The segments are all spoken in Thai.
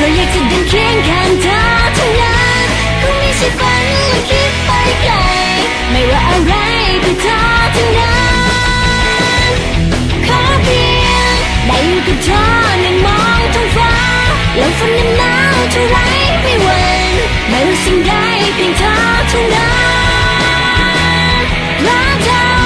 ก็อยากจะเดินเคียงข้างเธอเท่านั้นคงไม่ใช่ฝันหรือคิดไปไกล ไม่ว่าอะไรคือเธอเท่านั้นขอเพียงได้อยู่กับเธอนั่งมองท้องฟ้าแล้วฝนนั้นหนาวเท่าไรไม่หวั่นไม่ว่าสิ่งใดเพียงเธอเท่านั้นรักเธอ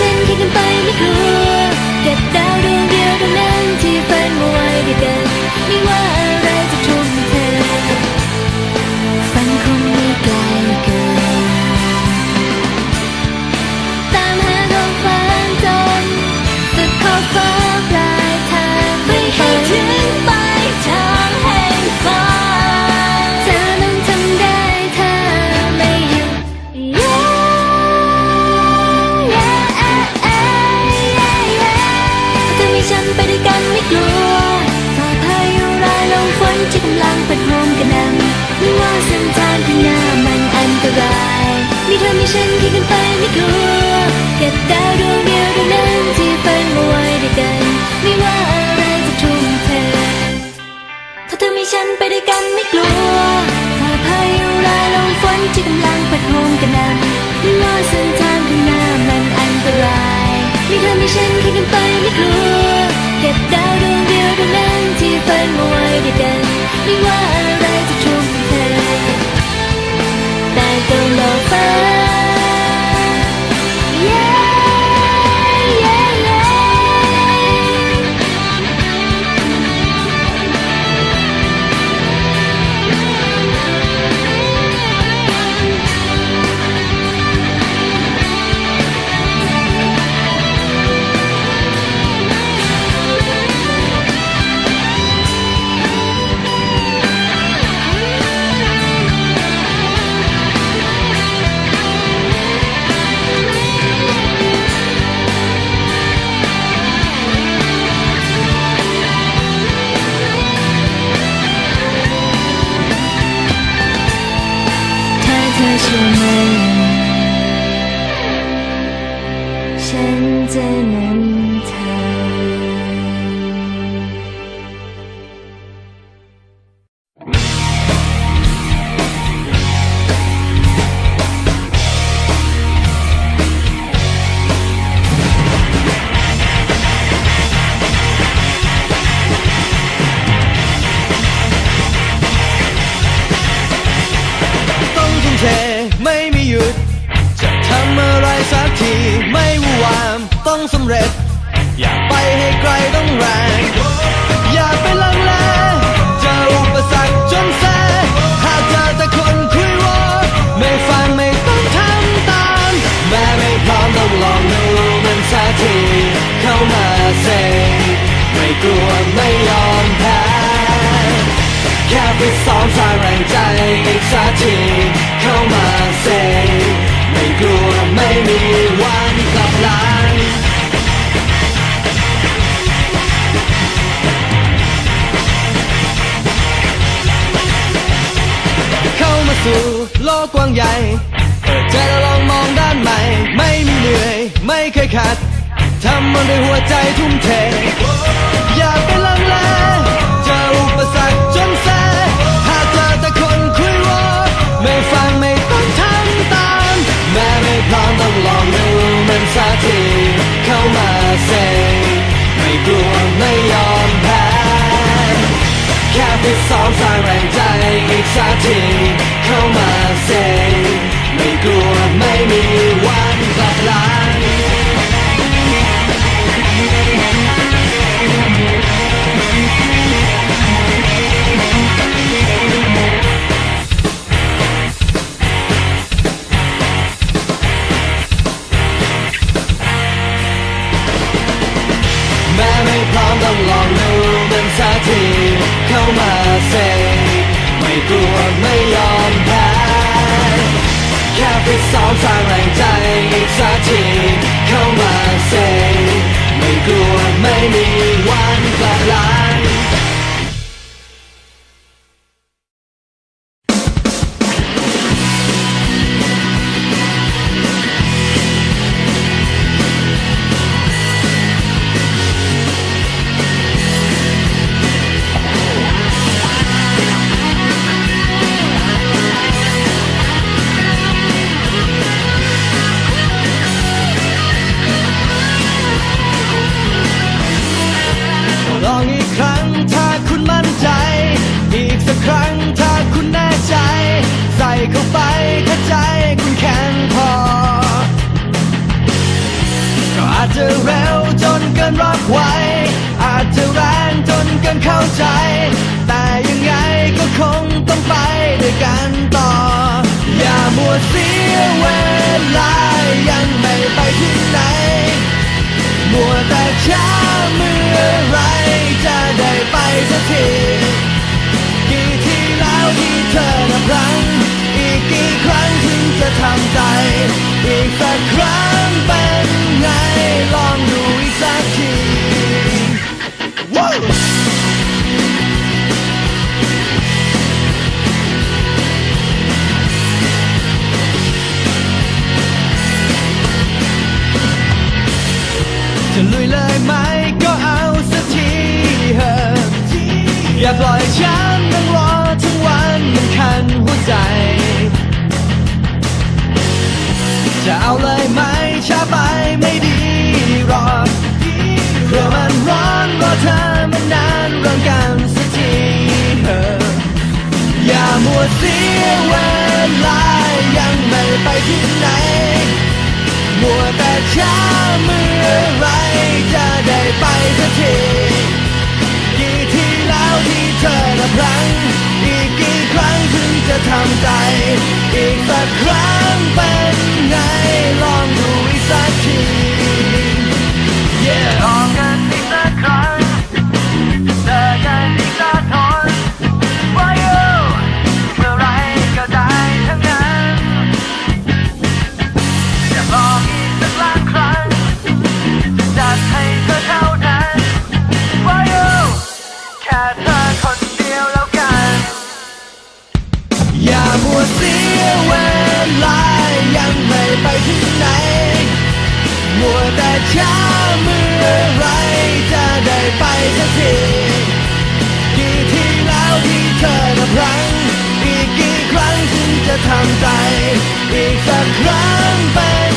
ฉันคิดกันไปไม่เคย ถ้าเธอเชื่ ต้องสำเร็จ อยากไปให้ไกลต้องแรง อย่าไปลังเลเจออุปสรรคจนแสหากเจอแต่คนคุยวอไม่ฟังไม่ต้องทำตาม แม้ไม่พร้อมต้องลองดูมันสักทีเข้ามาเซไม่กลัวไม่ยอมแพ้แค่ไปซ้อมสร้างแรงใจอีกสักทีเข้ามา กว้างใหญ่เปิดใจแล้วลองมองด้านใหม่ ไม่มีเหนื่อย ไม่เคยขัดทำมันด้วยหัวใจทุ่มเท อย่าไปลังเลเจออุปสรรคจนแสหากเจอแต่คนคุยวอไม่ฟังไม่ต้องทำตาม แม้ไม่พร้อมต้องลองดูมันสักทีเข้ามาเซไม่กลัวไม่ยอม แค่ไปซ้อมสร้างแรงใจอีกสักทีเข้ามาเซไม่กลัวไม่มีวันกลับหลัง มาเซไม่กลัวไม่ยอมแพ้แค่ฟิตซ้อมสร้างแรงใจอีกสักทีเข้ามาเซไม่กลัวไม่มี ยังไม่ไปที่ไหน มัวแต่ช้าเมื่อไรจะได้ไปสักทีกี่ทีแล้วที่เธอนับครั้ง อีกกี่ครั้งถึงจะทำใจ ฉันต้องรอทั้งวันมันคันหัวใจ จะเอาเลยไหมช้าไปไม่ดีรอเพื่อมันร้อนรอเธอมานนานเรื่องกันสักทีเถออย่ามัวเสียเวลายังไม่ไปที่ไหนมัวแต่ช้าเมื่อไรจะได้ไปสักที ที่เธอละพลัง อีกกี่ครั้งถึงจะทำใจ ช้าเมื่อไรจะได้ไปสักทีกี่ทีแล้วที่เธอนับพลังอีกกี่ครั้งถึงจะทำใจ อีกสักครั้งเป็น